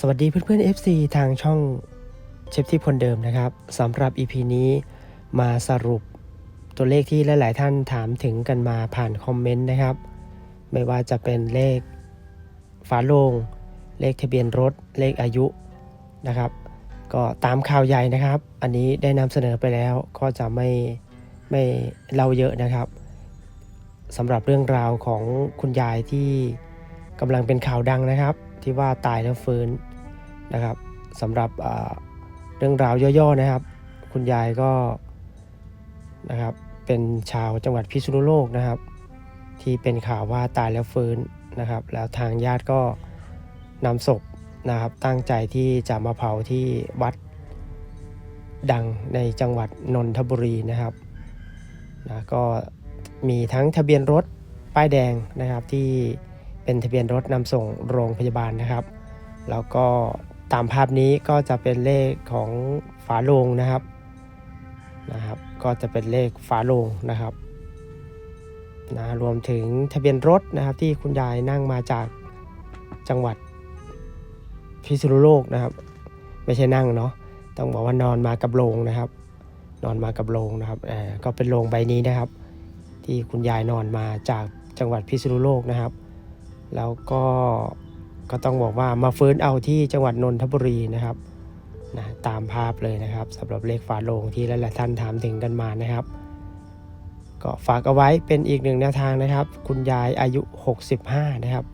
สวัสดีเพื่อนๆ FC ทางช่องเชฟที่คนเดิมนะครับสำหรับ EP นี้มาสรุปตัวเลขที่หลายๆท่านถามถึงกันมาผ่านคอมเมนต์นะครับ ไม่ว่าจะเป็นเลขฝาโลง เลขทะเบียนรถ เลขอายุนะครับ ก็ตามข่าวใหญ่นะครับ อันนี้ได้นำเสนอไปแล้วก็จะไม่ไม่เล่าเยอะนะครับสำหรับเรื่องราวของคุณยายที่กำลังเป็นข่าวดังนะครับ ที่ว่าตายแล้วฟื้นนะครับสำหรับเรื่องราวย่อๆนะครับ คุณยายก็นะครับเป็นชาวจังหวัดพิษณุโลกนะครับ ที่เป็นข่าวว่าตายแล้วฟื้นนะครับ แล้วทางญาติก็นำศพนะครับ ตั้งใจที่จะมาเผาที่วัดดังในจังหวัดนนทบุรีนะครับนะก็มีทั้งทะเบียนรถป้ายแดงนะครับที่ เป็นทะเบียนรถนำส่งโรงพยาบาลนะครับ แล้วก็ตามภาพนี้ก็จะเป็นเลขของฝาโลงนะครับนะครับ ก็จะเป็นเลขฝาโลงนะครับนะรวมถึงทะเบียนรถนะครับที่คุณยายนั่งมาจากจังหวัดพิษณุโลกนะครับ ไม่ใช่นั่งเนาะต้องบอกว่านอนมากับโรงนะครับ นอนมากับโรงนะครับก็เป็นโรงใบนี้นะครับ ที่คุณยายนอนมาจากจังหวัดพิษณุโลกนะครับ แล้วก็ก็ต้องบอกว่ามาฟื้นเอาที่จังหวัดนนทบุรีนะครับนะตามภาพเลยนะครับสำหรับเลขฝาโลงที่หลายๆท่านถามถึงกันมานะครับ ก็ฝากเอาไว้เป็นอีกหนึ่งแนวทางนะครับ คุณยายอายุ 65 นะครับ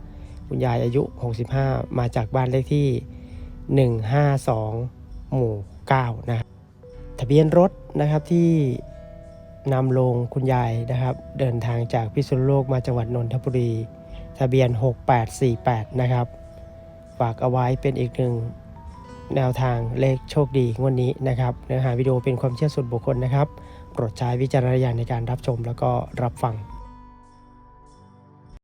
คุณยายอายุ 65 มาจากบ้านเลขที่ 152 หมู่ 9 นะทะเบียนรถนะครับที่นำลงคุณยายนะครับ เดินทางจากพิษณุโลกมาจังหวัดนนทบุรี ทะเบียน 6848 นะครับ ฝากเอาไว้เป็นอีกหนึ่งแนวทางเลขโชคดีงวดนี้นะครับ เนื้อหาวิดีโอเป็นความเชื่อส่วนบุคคลนะครับ โปรดใช้วิจารณญาณในการรับชมแล้วก็รับฟัง